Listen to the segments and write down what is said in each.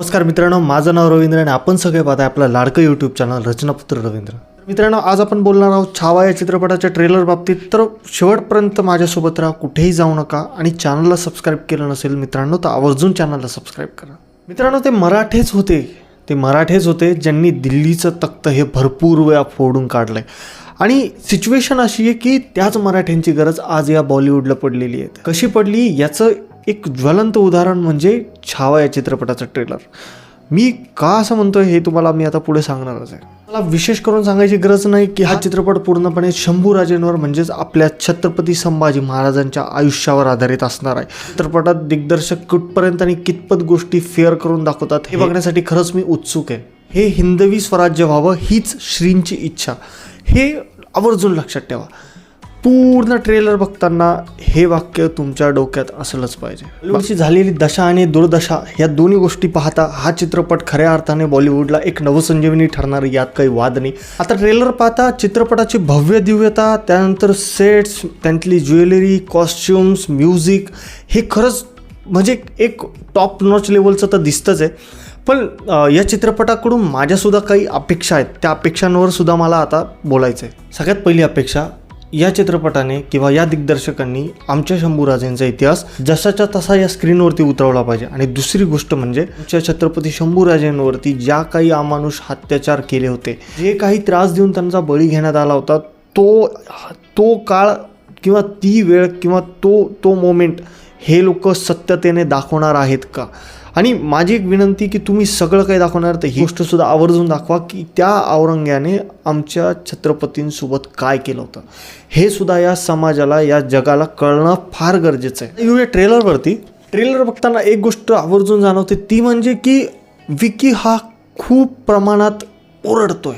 नमस्कार मित्रांनो माझं नाव रवींद्र आणि आपण सगळे पाहताय आपला लाडकं यूट्यूब चॅनल रचनापुत्र रवींद्र. मित्रांनो आज आपण बोलणार आहोत छावा या चित्रपटाच्या ट्रेलर बाबतीत. तर शेवटपर्यंत माझ्यासोबत राहा कुठेही जाऊ नका आणि चॅनलला सबस्क्राईब केलं नसेल मित्रांनो तर आवर्जून चॅनलला सबस्क्राईब करा. मित्रांनो ते मराठेच होते. ते मराठेच होते ज्यांनी दिल्लीचं तख्त हे भरपूर वेळा फोडून काढलंय. आणि सिच्युएशन अशी आहे की त्याच मराठ्यांची गरज आज या बॉलिवूडला पडलेली आहे. कशी पडली याचं एक ज्वलंत उदाहरण म्हणजे छावा या चित्रपटाचं ट्रेलर मी का असं म्हणतोय हे तुम्हाला मी आता पुढे सांगणारच आहे. मला विशेष करून सांगायची गरज नाही की हा चित्रपट पूर्णपणे शंभूराजेंवर म्हणजेच आपल्या छत्रपती संभाजी महाराजांच्या आयुष्यावर आधारित असणार आहे. चित्रपटात दिग्दर्शक कुठपर्यंत आणि कितपत गोष्टी फेअर करून दाखवतात हे बघण्यासाठी खरंच मी उत्सुक आहे. हे हिंदवी स्वराज्य व्हावं हीच श्रींची इच्छा. हे आवर्जून लक्षात ठेवा. पूर्ण ट्रेलर बघताना हे वाक्य तुमच्या डोक्यात असलंच पाहिजे. बॉलिवूडची झालेली दशा आणि दुर्दशा या दोन्ही गोष्टी पाहता हा चित्रपट खऱ्या अर्थाने बॉलिवूडला एक नवसंजीवनी ठरणार यात काही वाद नाही. आता ट्रेलर पाहता चित्रपटाची भव्य दिव्यता त्यानंतर सेट्स त्यांतली ज्वेलरी कॉस्ट्युम्स म्युझिक हे खरंच म्हणजे एक टॉप नॉच लेवलचं तर दिसतंच आहे. पण या चित्रपटाकडून माझ्यासुद्धा काही अपेक्षा आहेत. त्या अपेक्षांवर सुद्धा मला आता बोलायचं आहे सगळ्यात पहिली अपेक्षा या चित्रपटाने किंवा या दिग्दर्शकांनी आमच्या शंभूराजेंचा इतिहास जसाच्या तसा या स्क्रीनवरती उतरवला पाहिजे. आणि दुसरी गोष्ट म्हणजे आमच्या छत्रपती शंभूराजेंवरती ज्या काही अमानुष अत्याचार केले होते जे काही त्रास देऊन त्यांचा बळी घेण्यात आला होता तो तो काळ किंवा ती वेळ किंवा तो तो मोमेंट हे लोक सत्यतेने दाखवणार आहेत का? आणि माझी एक विनंती की तुम्ही सगळं काही दाखवणार तर ही गोष्टसुद्धा आवर्जून दाखवा की त्या औरंग्याने आमच्या छत्रपतींसोबत काय केलं होतं. हे सुद्धा या समाजाला या जगाला कळणं फार गरजेचं आहे. येऊया ट्रेलरवरती. ट्रेलर बघताना एक गोष्ट आवर्जून जाणवते ती म्हणजे की विकी हा खूप प्रमाणात ओरडतोय.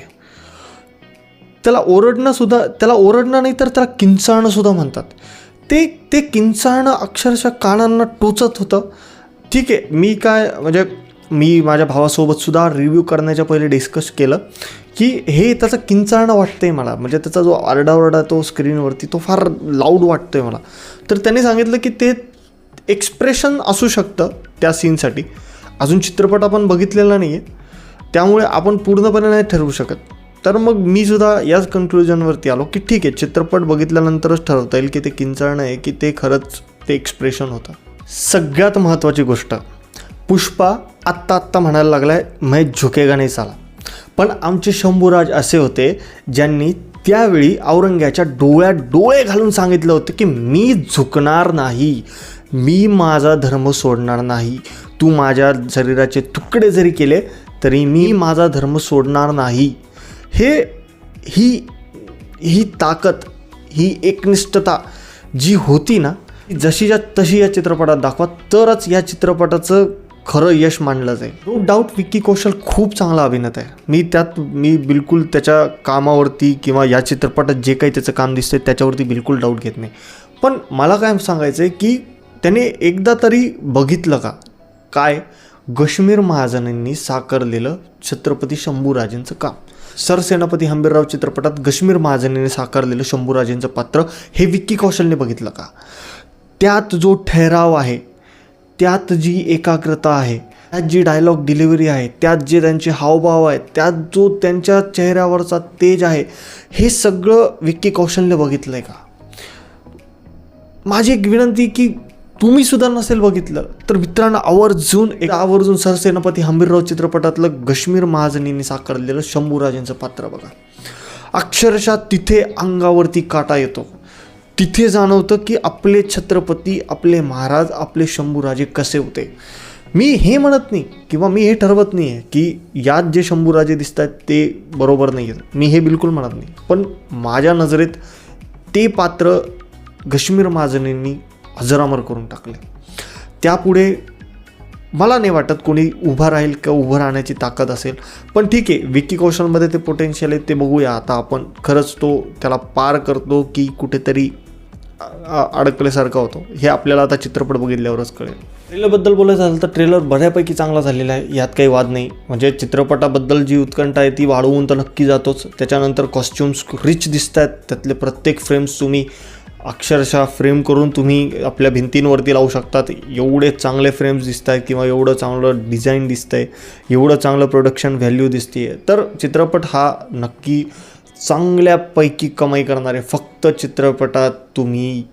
त्याला ओरडणं सुद्धा त्याला ओरडणं नाही तर त्याला किंचाळणं सुद्धा म्हणतात. ते ते किंचाळणं अक्षरशः कानांना टोचत होतं. ठीक आहे मी काय म्हणजे मी माझ्या भावासोबतसुद्धा रिव्ह्यू करण्याच्या पहिले डिस्कस केलं की हे त्याचं किंचाळणं आहे मला. म्हणजे त्याचा जो आरडाओरडा तो स्क्रीनवरती तो फार लाऊड वाटतो आहे मला. तर त्यांनी सांगितलं की ते एक्सप्रेशन असू शकतं त्या सीनसाठी अजून चित्रपट आपण बघितलेला नाही आहे त्यामुळे आपण पूर्णपणे नाही ठरवू शकत. तर मग मी सुद्धा याच कन्क्लुजनवरती आलो की ठीक आहे चित्रपट बघितल्यानंतरच ठरवता येईल की ते किंचाळणं आहे की ते खरंच ते एक्सप्रेशन होतं. सगळ्यात महत्त्वाची गोष्ट पुष्पा आत्ता आत्ता म्हणायला लागला आहे मै झुकेगा नाही चाला पण आमचे शंभूराज असे होते ज्यांनी त्यावेळी औरंग्याच्या डोळ्यात डोळे घालून सांगितलं होतं की मी झुकणार नाही मी माझा धर्म सोडणार नाही तू माझ्या शरीराचे तुकडे जरी केले तरी मी माझा धर्म सोडणार नाही. हे ही ही ताकद ही एकनिष्ठता जी होती ना जशीच्या तशी या चित्रपटात दाखवा तरच या चित्रपटाचं खरं यश मानलं जाईल. नो डाऊट विक्की कौशल खूप चांगला अभिनेता आहे. मी त्यात मी बिलकुल त्याच्या कामावरती किंवा या चित्रपटात जे काही त्याचं काम दिसतंय त्याच्यावरती बिलकुल डाऊट घेत नाही. पण मला काय सांगायचं आहे की त्याने एकदा तरी बघितलं का? काय? गश्मीर महाजनांनी साकारलेलं छत्रपती शंभूराजेंचं काम. सरसेनापती हंबीरराव चित्रपटात गश्मीर महाजनांनी साकारलेलं शंभूराजेंचं पात्र हे विक्की कौशलने बघितलं का? त्यात जो ठहराव आहे त्यात जी एकाग्रता आहे त्यात जी डायलॉग डिलिव्हरी आहे त्यात जे त्यांचे हावभाव आहेत त्यात जो त्यांच्या चेहऱ्यावरचा तेज आहे हे सगळं विक्की कौशलने बघितलं आहे का? माझी एक विनंती की तुम्ही सुद्धा नसेल बघितलं तर मित्रांनो आवर्जून एक आवर्जून सरसेनापती हंबीरराव चित्रपटातलं गश्मीर महाजनींनी साकारलेलं शंभूराजेंचं पात्र बघा. अक्षरशः तिथे अंगावरती काटा येतो. तिथे जाणवतं की आपले छत्रपती आपले महाराज आपले शंभूराजे कसे होते. मी हे म्हणत नाही किंवा मी हे ठरवत नाही आहे की यात जे शंभूराजे दिसत आहेत ते बरोबर नाही आहेत मी हे बिलकुल म्हणत नाही. पण माझ्या नजरेत ते पात्र घश्मीर महाजनींनी हजरामर करून टाकले. त्यापुढे मला नाही वाटत कोणी उभा राहील किंवा उभं राहण्याची ताकद असेल. पण ठीक आहे विकी कौशलमध्ये ते पोटेन्शियल आहे ते बघूया. आता आपण खरंच तो त्याला पार करतो की कुठेतरी अडकल्यासारखा होतो. हे आपल्याला आता चित्रपट बघितल्यावरच कळेल. ट्रेलरबद्दल बोलायचं झालं तर ट्रेलर बऱ्यापैकी चांगला झालेला आहे. यात काही वाद नाही. म्हणजे चित्रपटाबद्दल जी उत्कंठा आहे ती वाढवून तर नक्की जातोच. त्याच्यानंतर कॉस्ट्युम्स रिच दिसत आहेत त्यातले प्रत्येक फ्रेम्स तुम्ही अक्षरशः फ्रेम करून तुम्ही आपल्या भिंतींवरती लावू शकतात. एवढे चांगले फ्रेम्स दिसत आहेत किंवा एवढं चांगलं डिझाईन दिसतं आहे एवढं चांगलं प्रोडक्शन व्हॅल्यू दिसते आहे तर चित्रपट हा नक्की चांगल्यापैकी कमाई करणारे फक्त चित्रपटात तुम्ही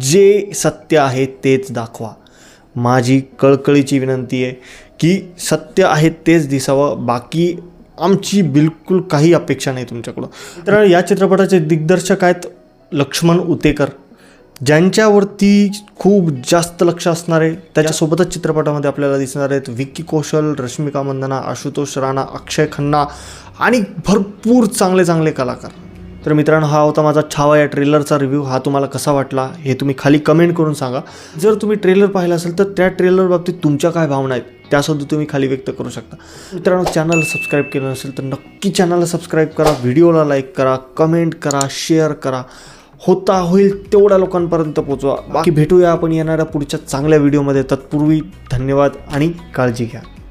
जे सत्य आहे तेच दाखवा. माझी कळकळीची विनंती आहे की सत्य आहे तेच दिसावं बाकी आमची बिलकुल काही अपेक्षा नाही तुमच्याकडं. तर या चित्रपटाचे दिग्दर्शक आहेत लक्ष्मण उतेकर. ज्यांच्यावरती खूप जास्त लक्ष असणार आहे त्याच्यासोबतच चित्रपटामध्ये आपल्याला दिसणार आहेत विक्की कौशल रश्मिका मंदना आशुतोष राणा अक्षय खन्ना आणि भरपूर चांगले चांगले कलाकार. तर मित्रांनो हा होता माझा छावा या ट्रेलरचा रिव्ह्यू हा तुम्हाला कसा वाटला हे तुम्ही खाली कमेंट करून सांगा. जर तुम्ही ट्रेलर पाहिला असेल तर त्या ट्रेलर बाबतीत तुमच्या काय भावना आहेत त्यासुद्धा तुम्ही खाली व्यक्त करू शकता. मित्रांनो चॅनल सबस्क्राईब केलं नसेल तर नक्की चॅनलला सबस्क्राईब करा व्हिडिओला लाईक करा कमेंट करा शेअर करा. होता होईल तेवढ्या लोकांपर्यंत पोचवा. बाकी भेटूया आपण येणाऱ्या पुढच्या चांगल्या व्हिडिओमध्ये तत्पूर्वी धन्यवाद आणि काळजी घ्या.